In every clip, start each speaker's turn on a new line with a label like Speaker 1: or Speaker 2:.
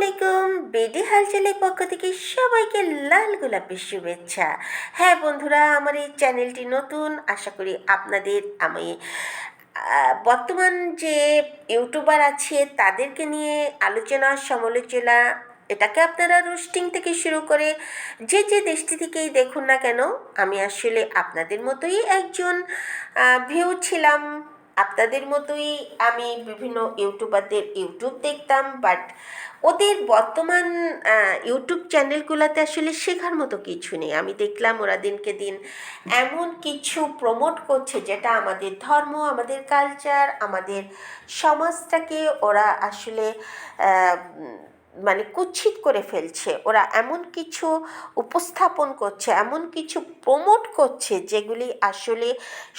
Speaker 1: আলাইকুম। বেডি হালচালের পক্ষ থেকে সবাইকে লাল গোলাপের শুভেচ্ছা। হ্যাঁ বন্ধুরা, আমার এই চ্যানেলটি নতুন, আশা করি আপনাদের, আমি বর্তমান যে ইউটিউবার আছে, তাদেরকে নিয়ে আলোচনা, সমালোচনা, এটাকে আপনারা রোস্টিং থেকে শুরু করে যে যে দেশটি থেকেই দেখুন না কেন, আমি আসলে আপনাদের মতোই একজন ভিউ ছিলাম। আপনাদের মতোই আমি বিভিন্ন ইউটিউবারদের ইউটিউব দেখতাম বাট ওদের বর্তমান ইউটিউব চ্যানেলগুলোতে আসলে শেখার মতো কিছু নেই। আমি দেখলাম ওরা দিনকে দিন এমন কিছু প্রমোট করছে, যেটা আমাদের ধর্ম, আমাদের কালচার আমাদের সমাজটাকে ওরা আসলে মানে কুচ্ছিত করে ফেলছে। ওরা এমন কিছু উপস্থাপন করছে, এমন কিছু প্রমোট করছে যেগুলি আসলে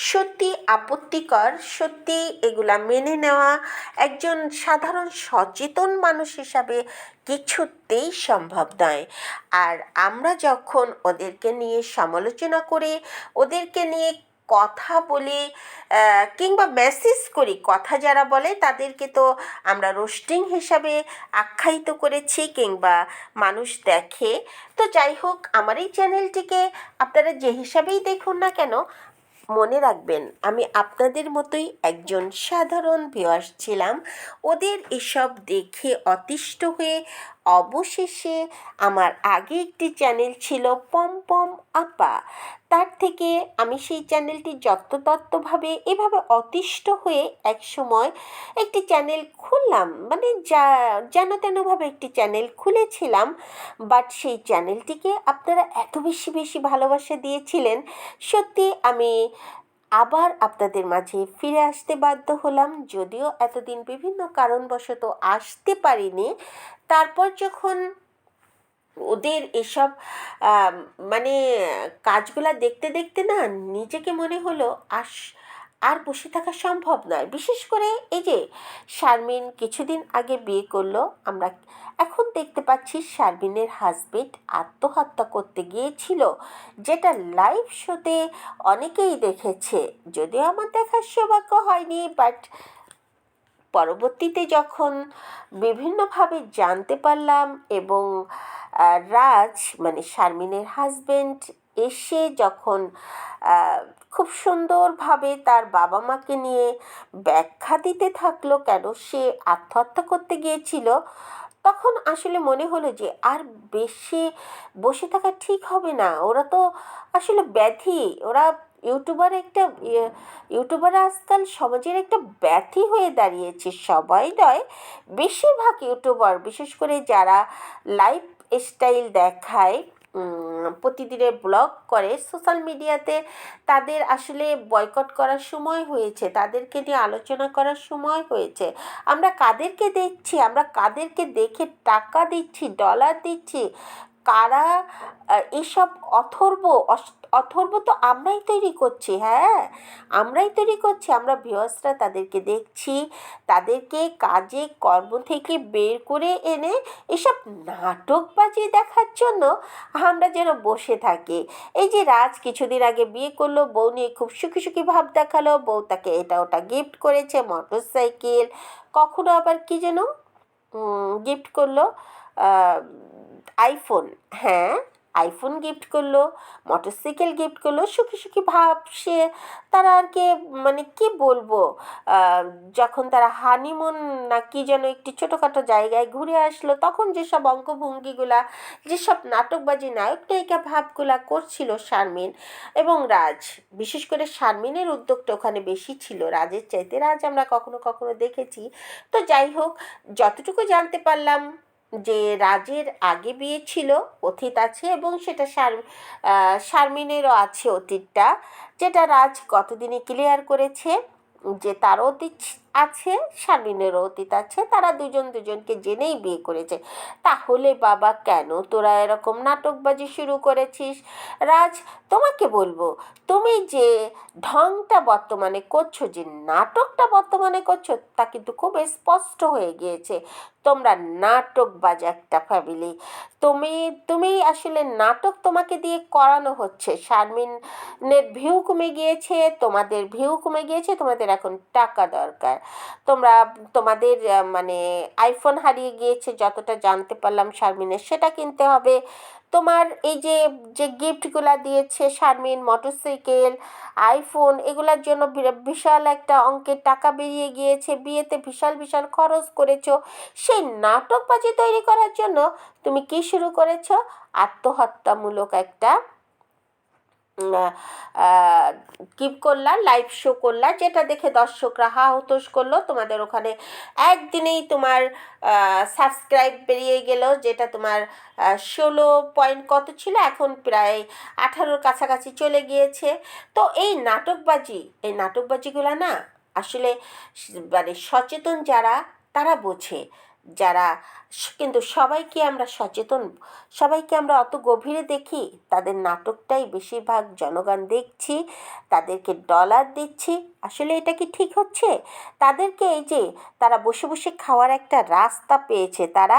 Speaker 1: সত্যি আপত্তিকর, সত্যি এগুলা মেনে নেওয়া একজন সাধারণ সচেতন মানুষ হিসাবে কিছুতেই সম্ভব নয়। আর আমরা যখন ওদেরকে নিয়ে সমালোচনা করে, ওদেরকে নিয়ে কথা বলি কিংবা মেসেজ করি, কথা যারা বলে তাদেরকে তো আমরা রোস্টিং হিসাবে আখ্যায়িত করেছি কিংবা মানুষ দেখে। তো যাই হোক, আমার এই চ্যানেলটিকে আপনারা যে হিসাবেই দেখুন না কেন, মনে রাখবেন, আমি আপনাদের মতোই একজন সাধারণ ভিউয়ার্স ছিলাম। ওদের এসব দেখে অতিষ্ঠ হয়ে অবশেষে আমার আগে একটি চ্যানেল ছিল পম পম আপা। তার থেকে আমি সেই চ্যানেলটি যত্রতত্ত্বভাবে এভাবে অতিষ্ঠ হয়ে এক সময় একটি চ্যানেল খুললাম। মানে যা, যেন তেনভাবে একটি চ্যানেল খুলেছিলাম বাট সেই চ্যানেলটিকে আপনারা এত বেশি বেশি ভালোবাসা দিয়েছিলেন, সত্যি আমি আবার আপনাদের মাঝে ফিরে আসতে বাধ্য হলাম। যদিও এতদিন বিভিন্ন কারণবশত আসতে পারিনি। তারপর যখন ওদের এসব মানে কাজগুলা দেখতে দেখতে না নিজেকে মনে হলো আস আর বসে থাকা সম্ভব নয়। বিশেষ করে এই যে শারমিন কিছুদিন আগে বিয়ে করল, আমরা এখন দেখতে পাচ্ছি শারমিনের হাজবেন্ড আত্মহত্যা করতে গিয়েছিল, যেটা লাইভ শোতে অনেকেই দেখেছে। যদিও আমার দেখার সৌভাগ্য হয়নি বাট পরবর্তীতে যখন বিভিন্নভাবে জানতে পারলাম এবং রাজ মানে শারমিনের হাজবেন্ড এসে যখন খুব সুন্দরভাবে তার বাবা মাকে নিয়ে ব্যাখ্যা দিতে থাকল কেন সে আত্মহত্যা করতে গিয়েছিল, তখন আসলে মনে হলো যে আর বেশি বসে থাকা ঠিক হবে না। ওরা তো আসলে ব্যাধি, ওরা ইউটিউবার একটা ইয়ে, ইউটিউবার আজকাল সমাজের একটা ব্যাধি হয়ে দাঁড়িয়েছে। সবাই নয় বেশিরভাগ ইউটিউবার বিশেষ করে যারা লাইফ স্টাইল দেখায় উম, প্রতিদিনের ব্লগ করে সোশ্যাল মিডিয়াতে তাদের আসলে বয়কট করার সময় হয়েছে তাদেরকে নিয়ে আলোচনা করার সময় হয়েছে। আমরা কাদেরকে দেখছি? আমরা কাদেরকে দেখে টাকা দিচ্ছি ডলার দিচ্ছি? কারা এসব অথর্ব অথর্ব তো আমরাই তৈরি করছি হ্যাঁ? আমরাই তৈরি করছি, আমরা ভিউয়ার্সরা তাদেরকে দেখছি, তাদেরকে কাজে, কর্ম থেকে বের করে এনে এসব নাটকবাজি দেখার জন্য আমরা যেন বসে থাকি। এই যে রাজ কিছুদিন আগে বিয়ে করল, বউ নিয়ে খুব সুখী সুখী ভাব দেখাল, বউ তাকে এটা ওটা গিফট করেছে মোটর সাইকেল কখনো আবার কি যেন গিফট করল আইফোন হ্যাঁ? আইফোন গিফট করল, মোটরসাইকেল গিফট করল, সুখী সুখী ভাব সে তারা আর কি মানে কি বলব যখন তারা হানিমুন না কি যেন একটি ছোটোখাটো জায়গায় ঘুরে আসলো, তখন যেসব অঙ্গভঙ্গিগুলা, যেসব নাটকবাজি নায়ক নায়িকা ভাবগুলা করছিল শারমিন এবং রাজ, বিশেষ করে শারমিনের উদ্যোগটা ওখানে বেশি ছিল, রাজের চাইতে রাজ আমরা কখনো কখনো দেখেছি। তো যাই হোক, যতটুকু জানতে পারলাম যে রাজের আগে বিয়ে ছিল, অতীত আছে এবং সেটা শার শারমিনেরও আছে অতীতটা, যেটা রাজ গতদিনে ক্লিয়ার করেছে যে তার অতীত আছে, শারমিনেরও অতীত আছে, তারা দুজন দুজনকে জেনেই বিয়ে করেছে। তাহলে বাবা, কেন তোরা এরকম নাটকবাজি শুরু করেছিস? রাজ, তোমাকে বলব, তুমি যে ঢংটা বর্তমানে করছ, যে নাটকটা বর্তমানে করছ, তা কিন্তু খুব স্পষ্ট হয়ে গিয়েছে। তোমরা নাটকবাজ একটা ফ্যামিলি তুমি তুমি আসলে নাটক তোমাকে দিয়ে করানো হচ্ছে। শারমিনের ভিউ কমে গিয়েছে, তোমাদের ভিউ কমে গিয়েছে, তোমাদের এখন টাকা দরকার। তোমরা তোমাদের মানে আইফোন হারিয়ে গিয়েছে, যতটা জানতে পারলাম শারমিনের, সেটা কিনতে হবে। তোমার এই যে যে গিফটগুলো দিয়েছে শারমিন মোটরসাইকেল আইফোন এগুলোর জন্য বিশাল একটা অঙ্কের টাকা বেরিয়ে গিয়েছে। বিয়েতে বিশাল বিশাল খরচ করেছ। সেই নাটকবাজি তৈরি করার জন্য তুমি কি শুরু করেছ? আত্মহত্যামূলক একটা কি করলা লাইভ শো করলা যেটা দেখে দর্শকরা হা হতোষ করল। তোমাদের ওখানে একদিনেই তোমার সাবস্ক্রাইব বেরিয়ে গেল, যেটা তোমার ষোলো পয়েন্ট কত ছিল? এখন প্রায় আঠারোর কাছাকাছি চলে গিয়েছে। তো এই নাটকবাজি, এই নাটকবাজিগুলো না আসলে মানে সচেতন যারা, তারা বোঝে। যারা কিন্তু সবাইকে আমরা সচেতন, সবাইকে আমরা অত গভীরে দেখি, তাদের নাটকটাই বেশিরভাগ জনগণ দেখছি, তাদেরকে ডলার দিচ্ছি। আসলে এটা কি ঠিক হচ্ছে? তাদেরকে এই যে তারা বসে বসে খাওয়ার একটা রাস্তা পেয়েছে, তারা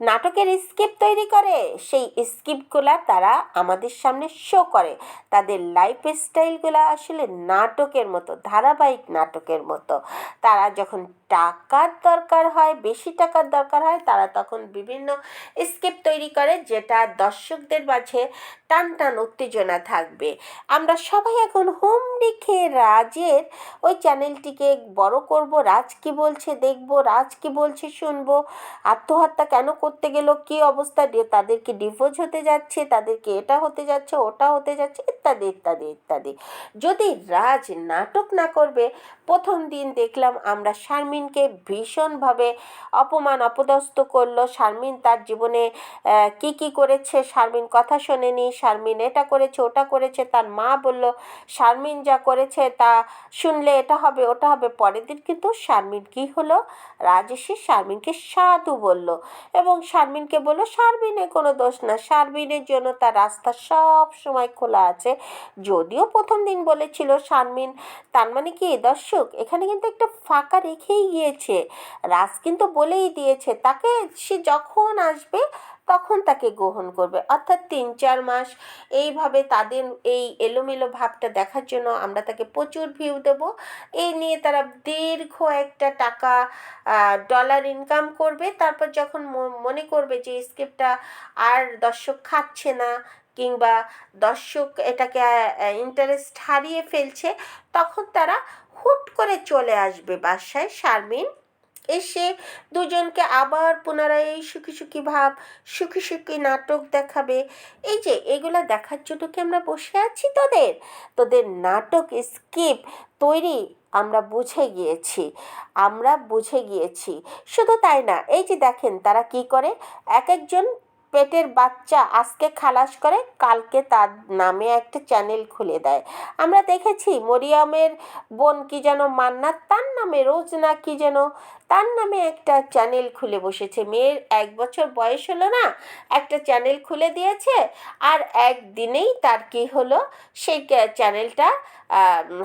Speaker 1: নাটকের স্কিপ তৈরি করে, সেই স্কিপগুলা তারা আমাদের সামনে শো করে। তাদের লাইফ স্টাইলগুলো আসলে নাটকের মতো, ধারাবাহিক নাটকের মতো। তারা যখন টাকার দরকার হয়, বেশি টাকার দরকার হয়, তারা তখন বিভিন্ন স্কিপ তৈরি করে, যেটা দর্শকদের মাঝে টান টান উত্তেজনা থাকবে। আমরা সবাই এখন হোম লিখে রাজের ওই চ্যানেলটিকে বড় করব। রাজ কি বলছে দেখব, রাজ কি বলছে শুনব। আত্মহত্যা কেন করতে গেল, কি অবস্থা? তাদেরকে ডিভোর্স হতে যাচ্ছে? তাদেরকে এটা হতে যাচ্ছে, ওটা হতে যাচ্ছে? ইত্যাদি ইত্যাদি ইত্যাদি। যদি রাজ নাটক না করবে, প্রথম দিন দেখলাম আমরা শারমিনকে ভীষণভাবে অপমান, অপদস্থ করল। শারমিন তার জীবনে কি কি করেছে? শারমিন কথা শোনেনি। শারমিন এটা করেছে, ওটা করেছে, তার মা বলল, শারমিন যা করেছে তা শুনলে এটা হবে, ওটা হবে। পরের দিন কিন্তু শারমিন কি হলো? রাজ এসে শারমিনকে সাধু বলল এবং শারমিনকে বলল, শারমিনের কোনো দোষ না, শারমিনের জন্য তার রাস্তা সব সময় খোলা আছে। যদিও প্রথম দিন বলেছিল শারমিন, তার মানে কি দর্শক, এখানে কিন্তু একটা ফাঁকা রেখেই গিয়েছে। রাজ কিন্তু বলেই দিয়েছে, তাকে সে যখন আসবে তখন তাকে গ্রহণ করবে? অর্থাৎ তিন, চার মাস এইভাবে তাদের এই এলোমেলো ভাবটা দেখার জন্য আমরা তাকে প্রচুর ভিউ দেব। এই নিয়ে তারা দীর্ঘ একটা টাকা ডলার ইনকাম করবে। তারপর যখন মনে করবে যে স্ক্রিপ্টটা আর দর্শক খাচ্ছে না কিংবা দর্শক এটাকে ইন্টারেস্ট হারিয়ে ফেলছে, তখন তারা হুট করে চলে আসবে বাসায় শারমিন। এসে দুজনকে আবার পুনরায় এই সুখী সুখী ভাব, সুখী সুখী নাটক দেখাবে। এই যে, এগুলো দেখার জন্য কি আমরা বসে আছি তোদের? তোদের নাটক স্কিপ তৈরি আমরা বুঝে গিয়েছি, আমরা বুঝে গিয়েছি। শুধু তাই না, এই যে দেখেন তারা কি করে? এক একজন পেটের বাচ্চা আজকে খালাস করে, কালকে তার নামে একটা চ্যানেল খুলে দেয়। আমরা দেখেছি মরিয়মের বোন কি যেন মান্নাত, তার নামে রোজ না কি যেন, তার নামে একটা চ্যানেল খুলে বসেছে। মেয়ের এক বছর বয়স হলো না, একটা চ্যানেল খুলে দিয়েছে আর একদিনেই তার কি হলো, সেই চ্যানেলটা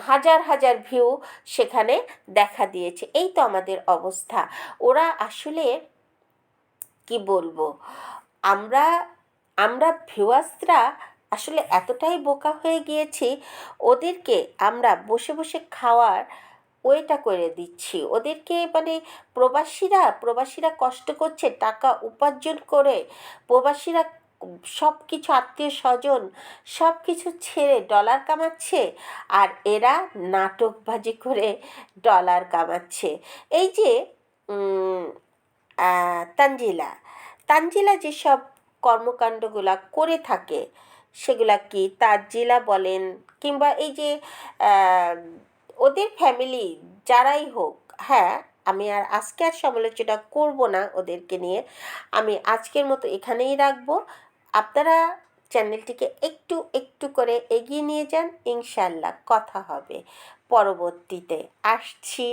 Speaker 1: হাজার হাজার ভিউ সেখানে দেখা দিয়েছে। এই তো আমাদের অবস্থা। ওরা আসলে কি বলব? আমরা আমরা ভিউয়ার্সরা আসলে এতটাই বোকা হয়ে গিয়েছি, ওদেরকে আমরা বসে বসে খাওয়ার ওয়েটা করে দিচ্ছি। ওদেরকে মানে প্রবাসীরা প্রবাসীরা কষ্ট করছে, টাকা উপার্জন করে প্রবাসীরা সব কিছু আত্মীয় স্বজন সব কিছু ছেড়ে ডলার কামাচ্ছে আর এরা নাটকবাজি করে ডলার কামাচ্ছে। এই যে তানজিলা তানজিলা যেসব কর্মকাণ্ডগুলা করে থাকে, সেগুলা কি তাজিলা বলেন কিংবা এই যে ওদের ফ্যামিলি যারাই হোক হ্যাঁ আমি আর আজকে আর সমালোচনা করব না ওদেরকে নিয়ে, আমি আজকের মতো এখানেই রাখব। আপনারা চ্যানেলটিকে একটু একটু করে এগিয়ে নিয়ে যান ইনশাল্লাহ কথা হবে। পরবর্তীতে আসছি।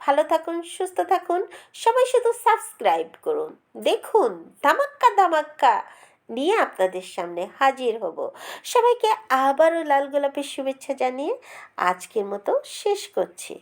Speaker 1: ভালো থাকুন, সুস্থ থাকুন। সবাই শুধু সাবস্ক্রাইব করুন। দেখুন, ধামাক্কা ধামাক্কা নিয়ে আপনাদের সামনে হাজির হব। সবাইকে আবারও লাল গোলাপের শুভেচ্ছা জানিয়ে আজকের মতো শেষ করছি।